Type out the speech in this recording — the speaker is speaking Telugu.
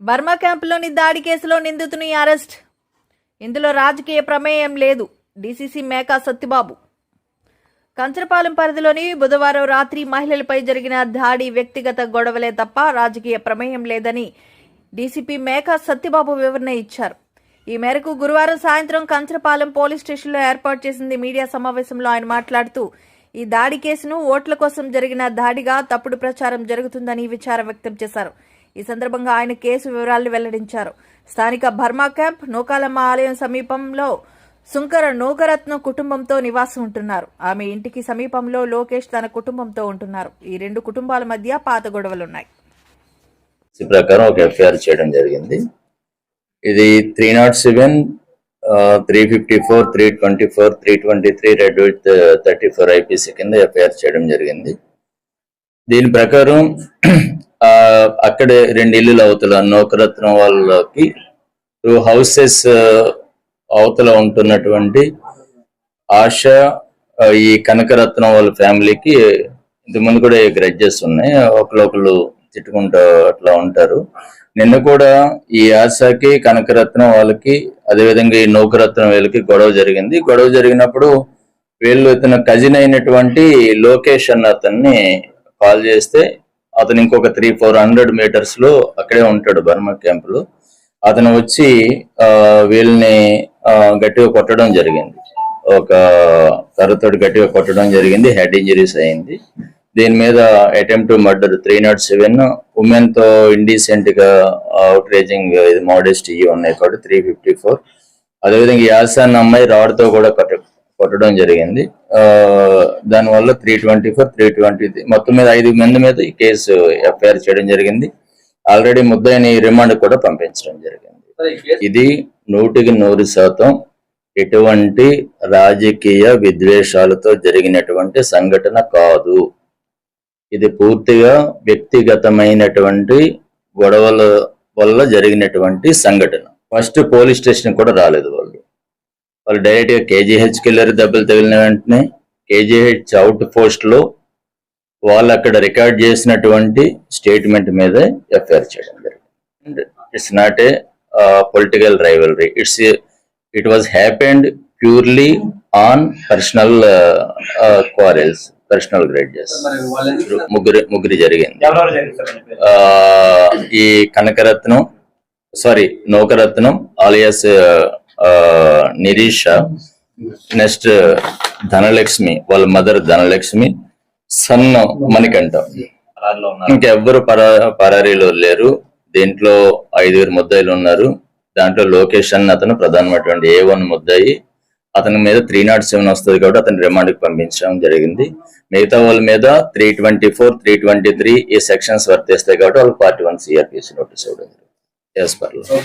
బర్మా క్యాంపులోని దాడి కేసులో నిందితుని అరెస్ట్. ఇందులో రాజకీయ ప్రమేయం లేదు. డీసీసీ మేకా సత్యబాబు. కంచరపాలెం పరిధిలోని బుధవారం రాత్రి మహిళలపై జరిగిన దాడి వ్యక్తిగత గొడవలే తప్ప రాజకీయ ప్రమేయం లేదని డీసీపీ మేకా సత్యబాబు వివరణ ఇచ్చారు. ఈ మేరకు గురువారం సాయంత్రం కంచరపాలెం పోలీస్ స్టేషన్లో ఏర్పాటు చేసింది మీడియా సమావేశంలో ఆయన మాట్లాడుతూ ఈ దాడి కేసును ఓట్ల కోసం జరిగిన దాడిగా తప్పుడు ప్రచారం జరుగుతుందని విచారం వ్యక్తం చేశారు. ఈ సందర్భంగా ఆయన కేసు వివరాలను వెల్లడించారు. స్థానిక బర్మా క్యాంప్ నూకాలమ్మ ఆలయం సమీపంలో సుంకర నూకరత్న కుటుంబంతో నివాసం ఉంటున్నారు. ఆమె ఇంటికి సమీపంలో లోకేష్ తన కుటుంబంతో ఉంటున్నారు. ఈ రెండు కుటుంబాల మధ్య పాత గొడవలున్నాయి. ప్రకారం ఒక ఎఫ్ఐఆర్ చేయడం జరిగింది. ఇది three not seven three fifty four three twenty four three twenty three read thirty four IPC కింద ఎఫ్ఐఆర్ చేయడం జరిగింది. దీని ప్రకారం అక్కడే రెండు ఇల్లులు అవతల నౌకరత్నం వాళ్ళకి టూ హౌసెస్ అవతల ఉంటున్నటువంటి ఆశ ఈ కనకరత్నం వాళ్ళ ఫ్యామిలీకి ఇంతకుముందు కూడా గ్రడ్జెస్ ఉన్నాయి ఒకళ్ళొకళ్ళు తిట్టుకుంటూ అట్లా ఉంటారు. నిన్న కూడా ఈ ఆశకి కనకరత్నం వాళ్ళకి అదేవిధంగా ఈ నౌకరత్నం వీళ్ళకి గొడవ జరిగింది. గొడవ జరిగినప్పుడు వీళ్ళు ఇతను కజిన్ అయినటువంటి లోకేష్ అన్న అతన్ని కాల్ చేస్తే అతను ఇంకొక త్రీ ఫోర్ హండ్రెడ్ మీటర్స్లో అక్కడే ఉంటాడు బర్మా క్యాంప్లో అతను వచ్చి వీళ్ళని గట్టిగా కొట్టడం జరిగింది. ఒక కర్రతోటి గట్టిగా కొట్టడం జరిగింది హెడ్ ఇంజరీస్ అయింది. దీని మీద attempt to murder three not seven ఉమెన్తో ఇండీసెంట్గా అవుట్ రేజింగ్ ఇది మోడెస్ట్ ఇవి ఉన్నాయి కాబట్టి త్రీ ఫిఫ్టీ ఫోర్ అదేవిధంగా యాసాన్ అమ్మాయి రాడ్తో కూడా కొట్ట కొట్టడం జరిగింది. దానివల్ల three twenty four three twenty మొత్తం మీద ఐదు మంది మీద ఈ కేసు ఎఫ్ఐఆర్ చేయడం జరిగింది. ఆల్రెడీ ముద్దాయిని రిమాండ్ కూడా పంపించడం జరిగింది. ఇది నూటికి నూరు శాతం ఎటువంటి రాజకీయ విద్వేషాలతో జరిగినటువంటి సంఘటన కాదు. ఇది పూర్తిగా వ్యక్తిగతమైనటువంటి గొడవల వల్ల జరిగినటువంటి సంఘటన. ఫస్ట్ పోలీస్ స్టేషన్ కూడా రాలేదు వాళ్ళు వాళ్ళు డైరెక్ట్గా కేజీహెచ్ వెళ్ళారు దెబ్బలు తగిలిన వెంటనే కేజీహెచ్ అవుట్ పోస్ట్లో వాళ్ళు అక్కడ రికార్డ్ చేసినటువంటి స్టేట్మెంట్ మీద ఎఫ్ఐఆర్ చేయడం జరిగింది. It's not a political rivalry it's it was happened purely on personal quarrels personal grudges ముగ్గురు ముగ్గురు జరిగింది. ఈ Kanakaratnam sorry Naukaratnam alias Nirisha next Dhanalakshmi వాళ్ళ మదర్ ధనలక్ష్మి సన్ మణికంఠ. ఇంకెవ్వరు పరా పరారీలో లేరు. దీంట్లో ఐదుగురు ముద్దాయిలు ఉన్నారు. దాంట్లో లోకేష్ అన్న అతను ప్రధానమైనటువంటి ఏ వన్ ముద్దాయి. అతని మీద త్రీ నాట్ సెవెన్ వస్తుంది కాబట్టి అతని రిమాండ్కి పంపించడం జరిగింది. మిగతా వాళ్ళ మీద three twenty four three twenty three ఈ సెక్షన్స్ వర్తిస్తాయి కాబట్టి వాళ్ళు పార్టీ వన్ సిఆర్పిసి నోటీస్ ఇవ్వడం జరిగింది. పర్లేదు